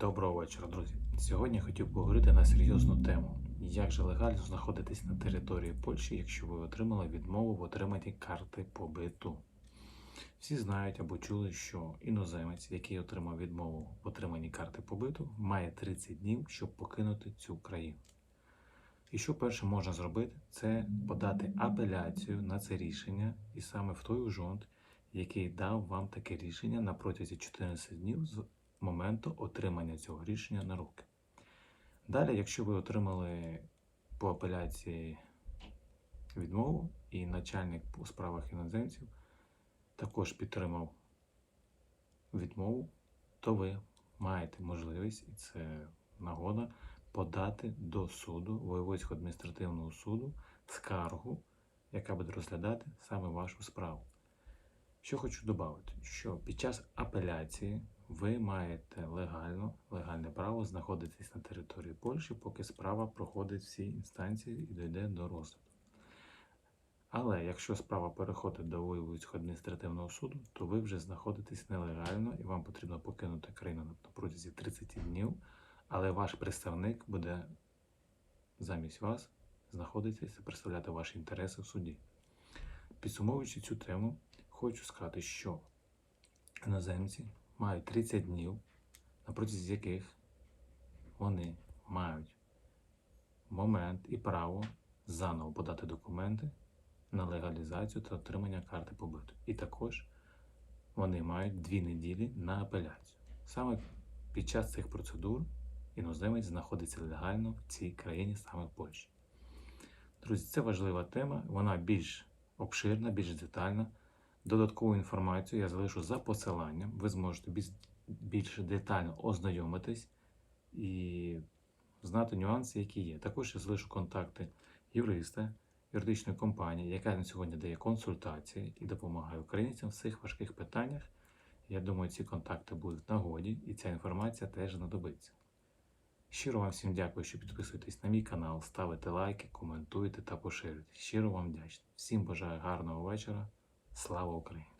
Доброго вечора, друзі. Сьогодні я хотів поговорити на серйозну тему. Як же легально знаходитись на території Польщі, якщо ви отримали відмову в отриманні карти побиту? Всі знають або чули, що іноземець, який отримав відмову в отриманні карти побиту, має 30 днів, щоб покинути цю країну. І що перше можна зробити, це подати апеляцію на це рішення, і саме в той ужонт, який дав вам таке рішення на протязі 14 днів моменту отримання цього рішення на руки. Далі, якщо ви отримали по апеляції відмову, і начальник у справах іноземців також підтримав відмову, то ви маєте можливість, і це нагода, подати до суду, Воєводського адміністративного суду, скаргу, яка буде розглядати саме вашу справу. Що хочу додати, що під час апеляції ви маєте легально, легальне право знаходитись на території Польщі, поки справа проходить всі інстанції і дійде до розгляду. Але якщо справа переходить до Воєводського адміністративного суду, то ви вже знаходитесь нелегально і вам потрібно покинути країну протязі 30 днів, але ваш представник буде замість вас знаходитися і представляти ваші інтереси в суді. Підсумовуючи цю тему, хочу сказати, що іноземці мають 30 днів, на протязі яких вони мають момент і право заново подати документи на легалізацію та отримання карти побиту. І також вони мають дві неділі на апеляцію. Саме під час цих процедур іноземець знаходиться легально в цій країні, саме в Польщі. Друзі, це важлива тема, вона більш обширна, більш детальна. Додаткову інформацію я залишу за посиланням. Ви зможете більш, детально ознайомитись і знати нюанси, які є. Також я залишу контакти юриста, юридичної компанії, яка на сьогодні дає консультації і допомагає українцям в цих важких питаннях. Я думаю, ці контакти будуть в нагоді, і ця інформація теж знадобиться. Щиро вам всім дякую, що підписуєтесь на мій канал, ставите лайки, коментуєте та поширюєте. Щиро вам вдячний. Всім бажаю гарного вечора. Слава Україні!